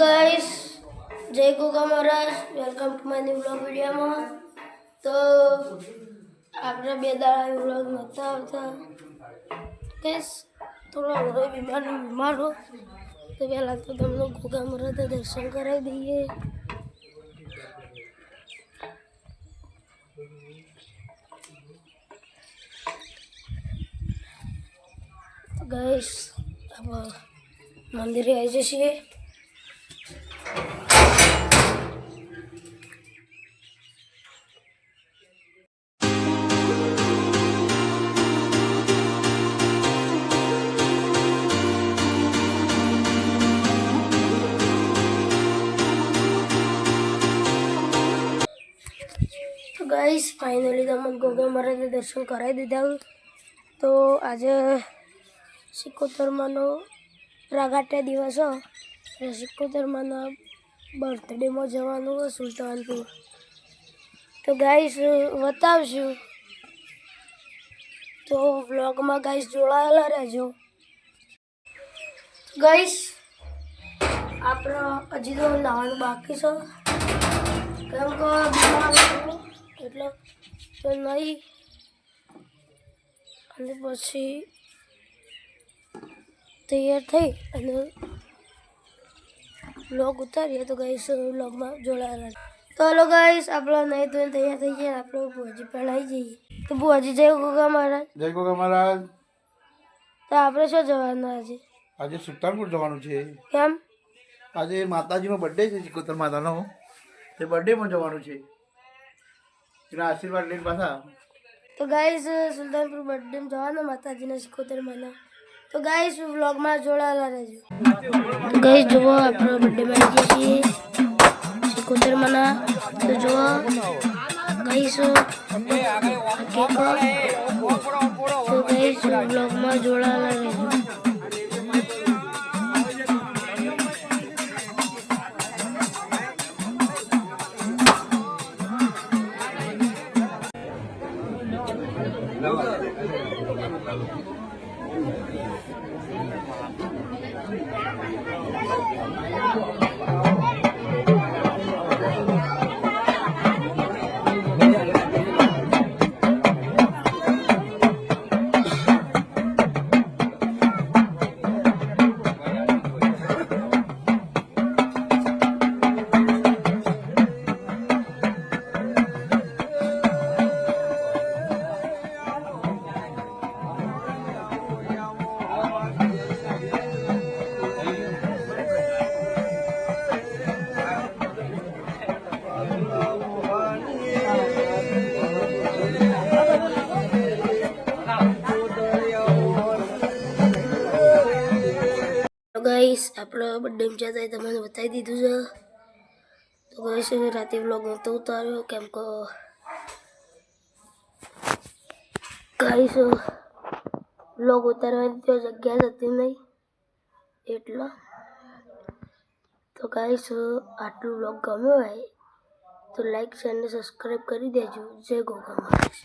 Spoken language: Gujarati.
ગાઈસ જય Goga Maharaj welcome to my new blog વિડીયોમાં તો આપણે બે દાડા વ્લોગ નહોતા આવતા. કેસ થોડો અવરો બીમાર બીમાર તો પહેલાં તો તમને ગોગા મહારાજ દર્શન કરાવી દઈએ. ગાઈસ આપણે મંદિરે આવી જઈએ. તો ફાઇનલી તમે ગોગા મહારાજે દર્શન કરાવી દીધા. તો આજે સિકોતરમાંનો પ્રાગાટ્ય દિવસ હો. એટલે સિકોતરમાંના બર્થડેમાં જવાનું હોય સુલતાનપુર. તો ગાઈસ બતાવશું. તો વ્લોગમાં ગાઈસ જોડાયેલા રહેજો. ગાઈસ આપણે હજી તો નાવાનું બાકી છે. કેમ કે એટલે તો નહીં. અને પછી તૈયાર થઈ અને લોગ ઉતારીએ તો ગાઈસ લોગમાં જોડાયેલા તો હલો ગાઈસ આપણે નહીં તો તૈયાર થઈ ગયા આપણે ભુવાજી પણ આવી જઈએ. તો ભુવાજી જય ગોગા મહારાજ. જય ગોગા મહારાજ. તો આપણે શું જવાનું આજે? આજે સુલતાનપુર જવાનું છે. કેમ? આજે માતાજીનો બર્થડે છે ચિકોતર માતાનો. તે બર્થડેમાં જવાનું છે. એના આશીર્વાદ લઈને પાછા તો ગાઈસ સુલતાનપુર બર્થડે જવાનું માતાજીના સિકોતર મહિના તો ગાઈસ વ્લોગમાં જોડાયેલા રહેજો તો ગાઈસ જુઓ આપણો બર્થડે માં આવી છીએ સિકોતર માના તો જુઓ ગાઈસ તો ગાઈસ વ્લોગમાં જોડાયેલા રહેજો તો ગાઈસ, આપણો બર્થડે જતા થાય તમને બતાવી દીધું છે. તો ગાઈસ રાતે વ્લોગ નહોતો ઉતાર્યો, કેમ કે ગાઈસ વ્લોગ ઉતારવાની તો જગ્યા હતી નહીં, એટલા. તો ગાઈસ, આટલું વ્લોગ ગમ્યો હોય, તો લાઈક શેર અને સબસ્ક્રાઈબ કરી દેજો. જય ગોગા મહારાજ.